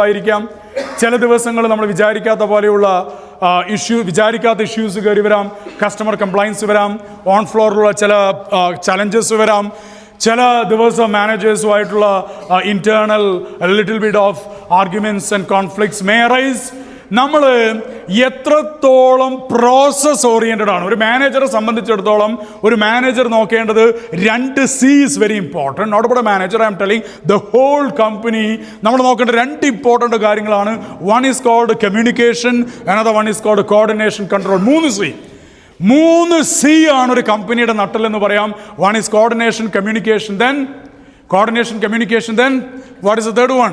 ആയിരിക്കാം ചില ദിവസങ്ങൾ നമ്മൾ വിചാരിക്കാത്ത പോലെയുള്ള ഇഷ്യൂ വിചാരിക്കാത്ത ഇഷ്യൂസ് കയറി വരാം. കസ്റ്റമർ കംപ്ലയൻസ് വരാം. ഓൺ ഫ്ലോറിലുള്ള ചില ചലഞ്ചസ് വരാം. ചില ദിവസം മാനേജേഴ്സുമായിട്ടുള്ള internal little bit of arguments and conflicts may rise നമ്മൾ എത്രത്തോളം പ്രോസസ് ഓറിയന്റഡ് ആണ്. ഒരു മാനേജറെ സംബന്ധിച്ചിടത്തോളം ഒരു മാനേജർ നോക്കേണ്ടത് രണ്ട് C is very important note but manager I'm telling the whole company നമ്മൾ നോക്കേണ്ട രണ്ട് ഇമ്പോർട്ടന്റ് കാര്യങ്ങളാണ്. One is called communication another one is called coordination control മൂന്ന് സി മൂന്ന് സി ആണ് ഒരു കമ്പനിയുടെ നട്ടൽ എന്ന് പറയാം. One is coordination communication then coordination communication then what is the third one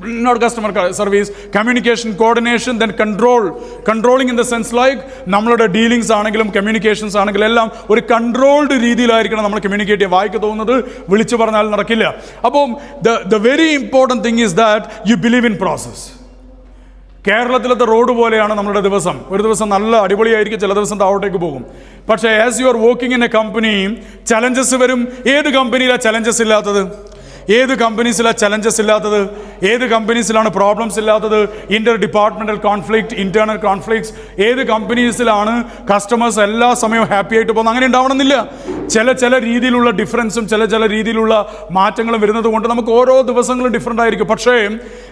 not customer service communication coordination then control controlling in the sense like നമ്മളുടെ dealings ആണെങ്കിലും കമ്മ്യൂണിക്കേഷൻസ് ആണെങ്കിലും എല്ലാം ഒരു കൺട്രോൾഡ് രീതിയിലായിരിക്കണം നമ്മൾ കമ്മ്യൂണിക്കേറ്റ് ചെയ്യുക വായിക്ക് തോന്നുന്നത്. വിളിച്ചു പറഞ്ഞാൽ നടക്കില്ല. അപ്പം the the very important thing is that you believe in process കേരളത്തിലത്തെ road പോലെയാണ് നമ്മുടെ ദിവസം. ഒരു ദിവസം നല്ല അടിപൊളിയായിരിക്കും ചില ദിവസം താഴോട്ടേക്ക് പോകും. പക്ഷേ as you are working in a company challenges വരും. ഏത് കമ്പനിയിലാണ് ചലഞ്ചസ് ഇല്ലാത്തത്? ഏത് കമ്പനീസിലാണ് ചലഞ്ചസ് ഇല്ലാത്തത്? ഏത് കമ്പനീസിലാണ് പ്രോബ്ലംസ് ഇല്ലാത്തത്? Inter departmental conflict internal conflicts ഏത് കമ്പനീസിലാണ് കസ്റ്റമേഴ്സ് എല്ലാ സമയവും ഹാപ്പി ആയിട്ട് പോകുന്നത്? അങ്ങനെ ഉണ്ടാവണമെന്നില്ല. ചില ചില രീതിയിലുള്ള ഡിഫറൻസും ചില ചില രീതിയിലുള്ള മാറ്റങ്ങളും വരുന്നത് കൊണ്ട് നമുക്ക് ഓരോ ദിവസങ്ങളും ഡിഫറെന്റ് ആയിരിക്കും. പക്ഷേ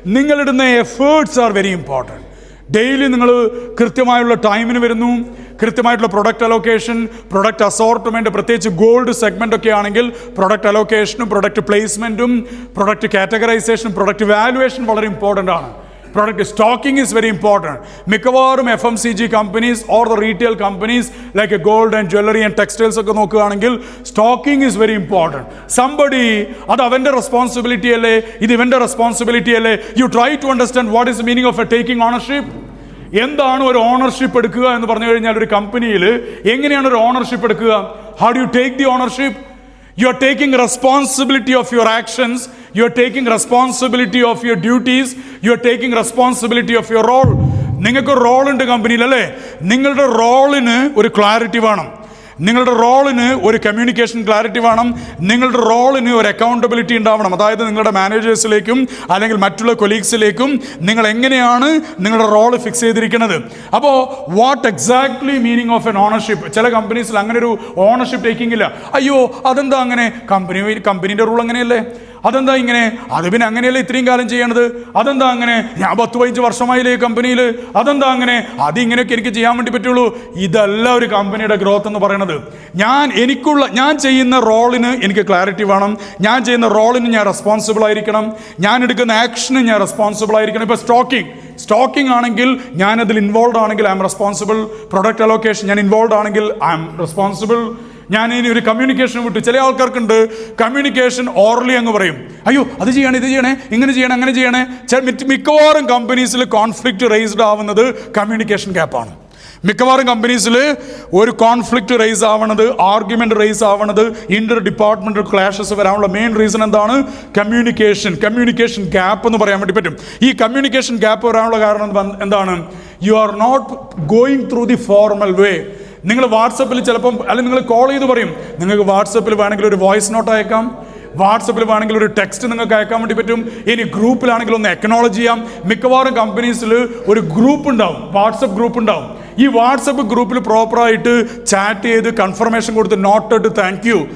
നിങ്ങളിടുന്ന efforts are very important daily നിങ്ങൾ കൃത്യമായുള്ള ടൈമിന് വരുന്നു. കൃത്യമായിട്ടുള്ള പ്രൊഡക്റ്റ് അലോക്കേഷൻ പ്രൊഡക്റ്റ് അസോർട്ട്മെന്റ് പ്രത്യേകിച്ച് ഗോൾഡ് സെഗ്മെന്റ് ഒക്കെ ആണെങ്കിൽ പ്രൊഡക്റ്റ് അലോക്കേഷനും പ്രൊഡക്റ്റ് പ്ലേസ്മെന്റും പ്രൊഡക്റ്റ് കാറ്റഗറൈസേഷനും പ്രൊഡക്റ്റ് വാലുവേഷൻ വളരെ ഇമ്പോർട്ടന്റ് ആണ്. Product stocking is very important മിക്കവാറും F M C G companies or the retail companies like gold and jewellery and textiles ഒക്കെ നോക്കുകയാണെങ്കിൽ stocking is very important somebody അത് അവന്റെ റെസ്പോൺസിബിലിറ്റി അല്ലേ? ഇത് ഇവന്റെ റെസ്പോൺസിബിലിറ്റി അല്ലേ? You try to understand what is meaning of a taking ownership എന്താണ് ഒരു ഓണർഷിപ്പ് എടുക്കുക എന്ന് പറഞ്ഞു കഴിഞ്ഞാൽ ഒരു കമ്പനിയിൽ എങ്ങനെയാണ് ഒരു ഓണർഷിപ്പ് എടുക്കുക? How do take the ownership you are taking responsibility of your actions you are taking responsibility of your duties you are taking responsibility of your role നിങ്ങൾക്ക് റോൾ ഉണ്ട് കമ്പനിയിൽ അല്ലേ? നിങ്ങളുടെ റോളിന് ഒരു ക്ലാരിറ്റി വേണം. നിങ്ങളുടെ റോളിന് ഒരു കമ്മ്യൂണിക്കേഷൻ ക്ലാരിറ്റി വേണം. നിങ്ങളുടെ റോളിന് ഒരു അക്കൗണ്ടബിലിറ്റി ഉണ്ടാവണം. അതായത് നിങ്ങളുടെ മാനേജേഴ്സിലേക്കും അല്ലെങ്കിൽ മറ്റുള്ള കൊലീഗ്സിലേക്കും നിങ്ങൾ എങ്ങനെയാണ് നിങ്ങളുടെ റോൾ ഫിക്സ് ചെയ്തിരിക്കുന്നത്. അപ്പോൾ what exactly meaning of an ownership ചില കമ്പനീസിൽ അങ്ങനെ ഒരു ഓണർഷിപ്പ് ടേക്കിംഗ് ഇല്ല. അയ്യോ അതെന്താ അങ്ങനെ? കമ്പനി കമ്പനീന്റെ റൂൾ അങ്ങനെയല്ലേ? അതെന്താ ഇങ്ങനെ? അത് പിന്നെ അങ്ങനെയല്ലേ ഇത്രയും കാലം ചെയ്യണത്? അതെന്താ അങ്ങനെ? ഞാൻ പത്ത് പതിനഞ്ച് വർഷമായില്ലേ കമ്പനിയിൽ അതെന്താ അങ്ങനെ? അത് ഇങ്ങനെയൊക്കെ എനിക്ക് ചെയ്യാൻ വേണ്ടി പറ്റുള്ളൂ. ഇതല്ല ഒരു കമ്പനിയുടെ ഗ്രോത്ത് എന്ന് പറയുന്നത് ഞാൻ എനിക്കുള്ള ഞാൻ ചെയ്യുന്ന റോളിന് എനിക്ക് ക്ലാരിറ്റി വേണം. ഞാൻ ചെയ്യുന്ന റോളിന് ഞാൻ റെസ്പോൺസിബിൾ ആയിരിക്കണം. ഞാൻ എടുക്കുന്ന ആക്ഷന് ഞാൻ റെസ്പോൺസിബിൾ ആയിരിക്കണം. ഇപ്പോൾ സ്റ്റോക്കിംഗ് സ്റ്റോക്കിംഗ് ആണെങ്കിൽ ഞാനതിൽ ഇൻവോൾവ് ആണെങ്കിൽ I'm responsible product allocation ഞാൻ ഇൻവോൾവ് ആണെങ്കിൽ ഐ എം റെസ്പോൺസിബിൾ ഞാൻ ഇനി ഒരു കമ്മ്യൂണിക്കേഷൻ വിട്ടു. ചില ആൾക്കാർക്കുണ്ട് കമ്മ്യൂണിക്കേഷൻ ഓർലി അങ്ങ് പറയും. അയ്യോ അത് ചെയ്യണം ഇത് ചെയ്യണേ ഇങ്ങനെ ചെയ്യണം അങ്ങനെ ചെയ്യണേ. മിക്കവാറും കമ്പനീസിൽ കോൺഫ്ലിക്റ്റ് റേസ്ഡ് ആവുന്നത് കമ്മ്യൂണിക്കേഷൻ ഗ്യാപ്പാണ് മിക്കവാറും കമ്പനീസിൽ ഒരു കോൺഫ്ലിക്റ്റ് റേസ് ആവണത് ആർഗ്യുമെന്റ് റേസ് ആവണത് ഇന്റർ ഡിപ്പാർട്ട്മെന്റൽ ക്ലാഷസ് വരാനുള്ള മെയിൻ റീസൺ എന്താണ്? കമ്മ്യൂണിക്കേഷൻ കമ്മ്യൂണിക്കേഷൻ ഗ്യാപ്പ് എന്ന് പറയാൻ വേണ്ടി പറ്റും. ഈ കമ്മ്യൂണിക്കേഷൻ ഗ്യാപ്പ് വരാനുള്ള കാരണം എന്താണ്? You are not going through the formal way നിങ്ങൾ വാട്സപ്പിൽ ചിലപ്പം അല്ലെങ്കിൽ നിങ്ങൾ കോൾ ചെയ്ത് പറയും നിങ്ങൾക്ക് വാട്സപ്പിൽ വേണമെങ്കിൽ ഒരു വോയിസ് നോട്ട് അയക്കാം. വാട്സപ്പിൽ വേണമെങ്കിൽ ഒരു ടെക്സ്റ്റ് നിങ്ങൾക്ക് അയക്കാൻ വേണ്ടി പറ്റും. ഇനി ഗ്രൂപ്പിലാണെങ്കിൽ ഒന്ന് എക്നോളജ് ചെയ്യാം. മിക്കവാറും കമ്പനീസിൽ ഒരു ഗ്രൂപ്പ് ഉണ്ടാവും വാട്സപ്പ് ഗ്രൂപ്പ് ഉണ്ടാവും. ഈ വാട്സപ്പ് ഗ്രൂപ്പിൽ പ്രോപ്പറായിട്ട് ചാറ്റ് ചെയ്ത് കൺഫർമേഷൻ കൊടുത്ത് നോട്ട് താങ്ക് യു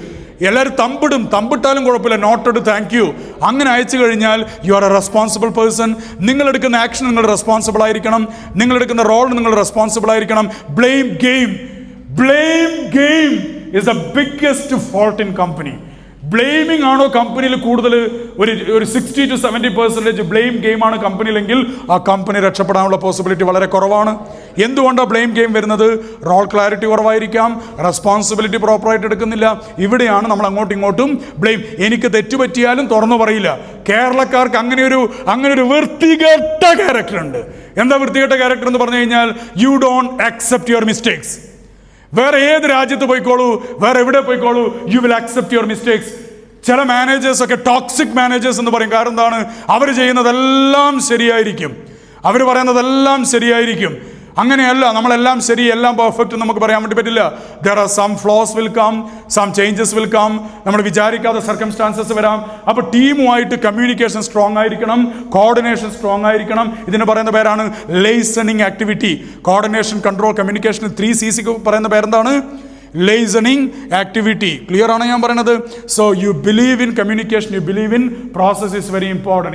എല്ലാവരും തമ്പിടും. തമ്പിട്ടാലും കുഴപ്പമില്ല. നോട്ട് ഇട്ട് താങ്ക് യു അങ്ങനെ അയച്ചു കഴിഞ്ഞാൽ you are a responsible person നിങ്ങളെടുക്കുന്ന action നിങ്ങൾ റെസ്പോൺസിബിൾ ആയിരിക്കണം. നിങ്ങളെടുക്കുന്ന റോൾ നിങ്ങൾ റെസ്പോൺസിബിൾ ആയിരിക്കണം. Blame game blame game is the biggest fault in company blaming ആണോ കമ്പനിയിൽ കൂടുതൽ ഒരു ഒരു sixty to seventy percentage blame ഗെയിമാണ് കമ്പനിയിലെങ്കിൽ ആ കമ്പനി രക്ഷപ്പെടാനുള്ള പോസിബിലിറ്റി വളരെ കുറവാണ്. എന്തുകൊണ്ടാണ് ബ്ലെയിം ഗെയിം വരുന്നത്? റോൾ ക്ലാരിറ്റി കുറവായിരിക്കാം. റെസ്പോൺസിബിലിറ്റി പ്രോപ്പറായിട്ട് എടുക്കുന്നില്ല. ഇവിടെയാണ് നമ്മൾ അങ്ങോട്ടും ഇങ്ങോട്ടും ബ്ലെയിം എനിക്ക് തെറ്റുപറ്റിയാലും തുറന്നു പറയില്ല. കേരളക്കാർക്ക് അങ്ങനെ ഒരു അങ്ങനെ ഒരു വൃത്തികെട്ട ക്യാരക്ടർ ഉണ്ട്. എന്താ വൃത്തികെട്ട ക്യാരക്ടർ എന്ന് പറഞ്ഞു കഴിഞ്ഞാൽ you don't accept your mistakes വേറെ ഏത് രാജ്യത്ത് പോയിക്കോളൂ? വേറെ എവിടെ പോയിക്കോളൂ? You will accept your mistakes ചില മാനേജേഴ്സ് ഒക്കെ ടോക്സിക് മാനേജേഴ്സ് എന്ന് പറയും. കാരണം എന്താണ്? അവർ ചെയ്യുന്നതെല്ലാം ശരിയായിരിക്കും. അവർ പറയുന്നതെല്ലാം ശരിയായിരിക്കും. അങ്ങനെയല്ല നമ്മളെല്ലാം ശരി എല്ലാം പെർഫെക്റ്റ് നമുക്ക് പറയാൻ വേണ്ടി പറ്റില്ല. There are some flaws will come some changes will come നമ്മൾ വിചാരിക്കാത്ത സർക്കംസ്റ്റാൻസസ് വരാം. അപ്പോൾ ടീമുമായിട്ട് കമ്മ്യൂണിക്കേഷൻ സ്ട്രോങ് ആയിരിക്കണം കോർഡിനേഷൻ സ്ട്രോങ് ആയിരിക്കണം. ഇതിന് പറയുന്ന പേരാണ് liaisoning activity coordination control communication three C സിക്ക് പറയുന്ന പേരെന്താണ്? ലേസണിങ് ആക്ടിവിറ്റി ക്ലിയർ ആണ് ഞാൻ പറയുന്നത്? So you believe in communication you believe in process is very important